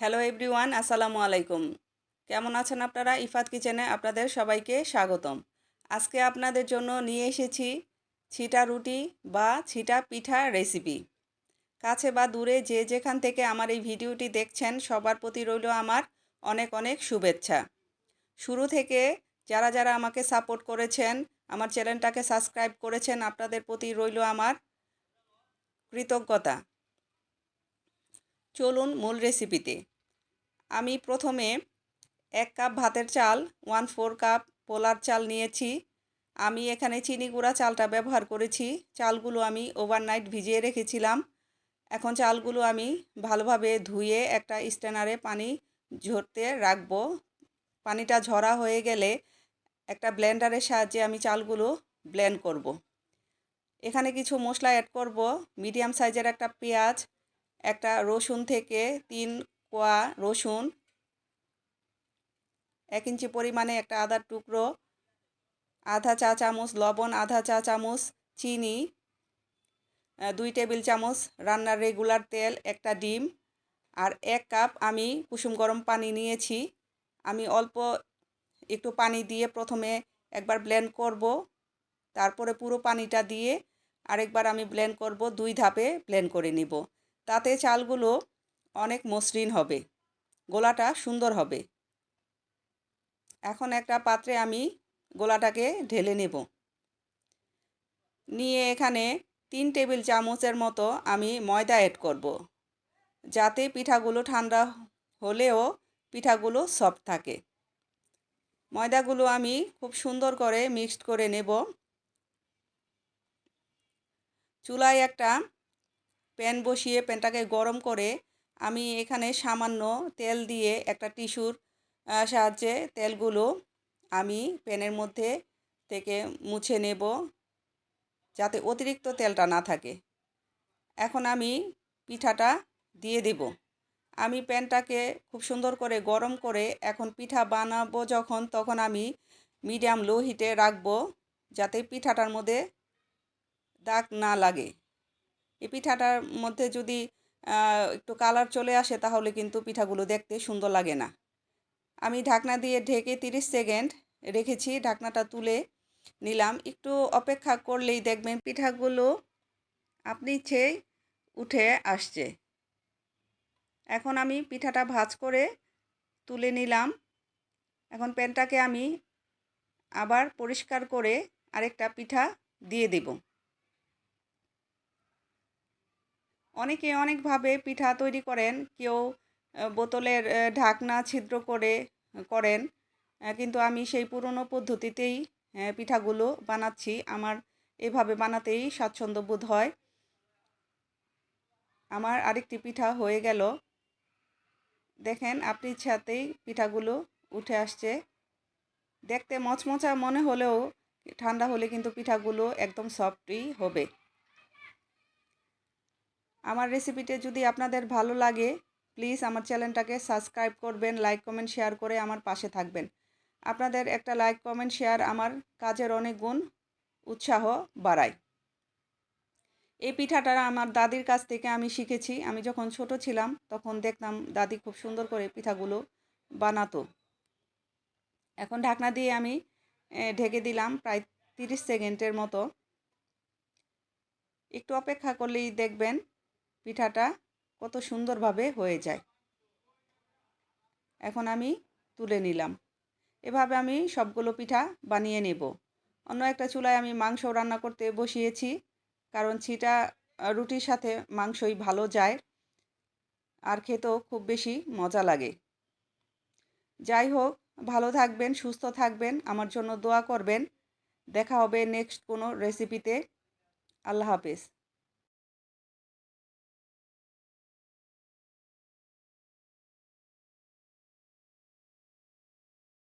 Hello everyone, আসসালামু আলাইকুম। কেমন আছেন আপনারা? ইফাত কিচেনে আপনাদের সবাইকে স্বাগতম। আজকে আপনাদের জন্য নিয়ে এসেছি ছিটা রুটি বা ছিটা পিঠা রেসিপি। কাছে বা দূরে যে যেখান থেকে আমার এই ভিডিওটি দেখছেন, সবার প্রতি রইল আমার অনেক অনেক শুভেচ্ছা। শুরু থেকে যারা যারা আমাকে সাপোর্ট করেছেন, আমার চ্যানেলটাকে সাবস্ক্রাইব করেছেন, আপনাদের প্রতি রইল আমার কৃতজ্ঞতা। চলুন মূল রেসিপিতে। আমি প্রথমে এক কাপ ভাতের চাল ওয়ান ফোর কাপ পোলার চাল নিয়েছি। আমি এখানে চিনি গুঁড়া চালটা ব্যবহার করেছি। চালগুলো আমি ওভারনাইট ভিজিয়ে রেখেছিলাম। এখন চালগুলো আমি ভালোভাবে ধুয়ে একটা স্ট্যানারে পানি ঝরতে রাখব। পানিটা ঝরা হয়ে গেলে একটা ব্লেন্ডারের সাহায্যে আমি চালগুলো ব্লেন্ড করব। এখানে কিছু মশলা অ্যাড করব। মিডিয়াম সাইজের একটা পেঁয়াজ, একটা রসুন থেকে তিন কোয়া, রসুন, এক ইঞ্চি পরিমাণে একটা আদার টুকরো, আধা চা চামচ লবণ, আধা চা চামচ চিনি দুই টেবিল চামচ রান্নার রেগুলার তেল, একটা ডিম আর এক কাপ আমি কুসুম গরম পানি নিয়েছি। আমি অল্প একটু পানি দিয়ে প্রথমে একবার ব্লেন্ড করব, তারপরে পুরো পানিটা দিয়ে আরেকবার আমি ব্লেন্ড করব, দুই ধাপে ব্লেন্ড করে নিব। তাতে চালগুলো অনেক মসৃণ হবে। গোলাটা সুন্দর হবে। এখন একটা পাত্রে আমি গোলাটাকে ঢেলে নেব। নিয়ে এখানে তিন টেবিল চামচের মতো আমি ময়দা অ্যাড করব। যাতে পিঠাগুলো ঠান্ডা হলেও পিঠাগুলো সফট থাকে। ময়দাগুলো আমি খুব সুন্দর করে মিক্সড করে নেব। চুলায় একটা প্যান বসিয়ে প্যানটাকে গরম করে আমি এখানে সামান্য তেল দিয়ে একটা টিস্যুর সাহায্যে তেলগুলো আমি প্যানের মধ্যে থেকে মুছে নেব যাতে অতিরিক্ত তেলটা না থাকে। এখন আমি পিঠাটা দিয়ে দেব। আমি প্যানটাকে খুব সুন্দর করে গরম করে এখন পিঠা বানাবো যখন, তখন আমি মিডিয়াম লো হিটে রাখব যাতে পিঠাটার মধ্যে দাগ না লাগে। এই পিঠাটার মধ্যে যদি একটু কালার চলে আসে তাহলে কিন্তু পিঠাগুলো দেখতে সুন্দর লাগে না। আমি ঢাকনা দিয়ে ঢেকে 30 সেকেন্ড রেখেছি, ঢাকনাটা তুলে নিলাম। একটু অপেক্ষা করলেই দেখবেন পিঠাগুলো আপনি ইচ্ছে উঠে আসছে। এখন আমি পিঠাটা ভাজ করে তুলে নিলাম। এখন প্যানটাকে আমি আবার পরিষ্কার করে আরেকটা পিঠা দিয়ে দেব। অনেকে অনেকভাবে পিঠা তৈরি করেন, কেউ বোতলের ঢাকনা ছিদ্র করে করেন। কিন্তু আমি সেই পুরনো পদ্ধতিতেই পিঠাগুলো বানাচ্ছি। আমার এভাবে বানাতেই স্বাচ্ছন্দ্য বোধ হয়। আমার আরেকটি পিঠা হয়ে গেল। দেখেন আপনি ইচ্ছাতেই পিঠাগুলো উঠে আসছে। দেখতে মচমচা মনে হলেও, ঠান্ডা হলে কিন্তু পিঠাগুলো একদম সফটই হবে। আমার রেসিপিটি যদি আপনাদের ভালো লাগে প্লিজ আমার চ্যানেলটাকে সাবস্ক্রাইব করবেন লাইক কমেন্ট শেয়ার করে আমার পাশে থাকবেন। আপনাদের একটা লাইক কমেন্ট শেয়ার আমার কাজের অনেক গুণ উৎসাহ বাড়ায়। এই পিঠাটা আমার দাদির কাছ থেকে আমি শিখেছি। আমি যখন ছোট ছিলাম, তখন দেখতাম দাদি খুব সুন্দর করে পিঠাগুলো বানাতো। এখন ঢাকনা দিয়ে আমি ঢেকে দিলাম প্রায় তিরিশ সেকেন্ডের মতো। একটু অপেক্ষা করলেই দেখবেন পিঠাটা কত সুন্দরভাবে হয়ে যায়। এখন আমি তুলে নিলাম। এভাবে আমি সবগুলো পিঠা বানিয়ে নেব। অন্য একটা চুলায় আমি মাংস রান্না করতে বসিয়েছি, কারণ ছিটা রুটির সাথে মাংসই ভালো যায়, আর খেতেও খুব বেশি মজা লাগে। যাই হোক, ভালো থাকবেন, সুস্থ থাকবেন, আমার জন্য দোয়া করবেন। দেখা হবে নেক্সট কোনো রেসিপিতে আল্লাহ হাফেজ।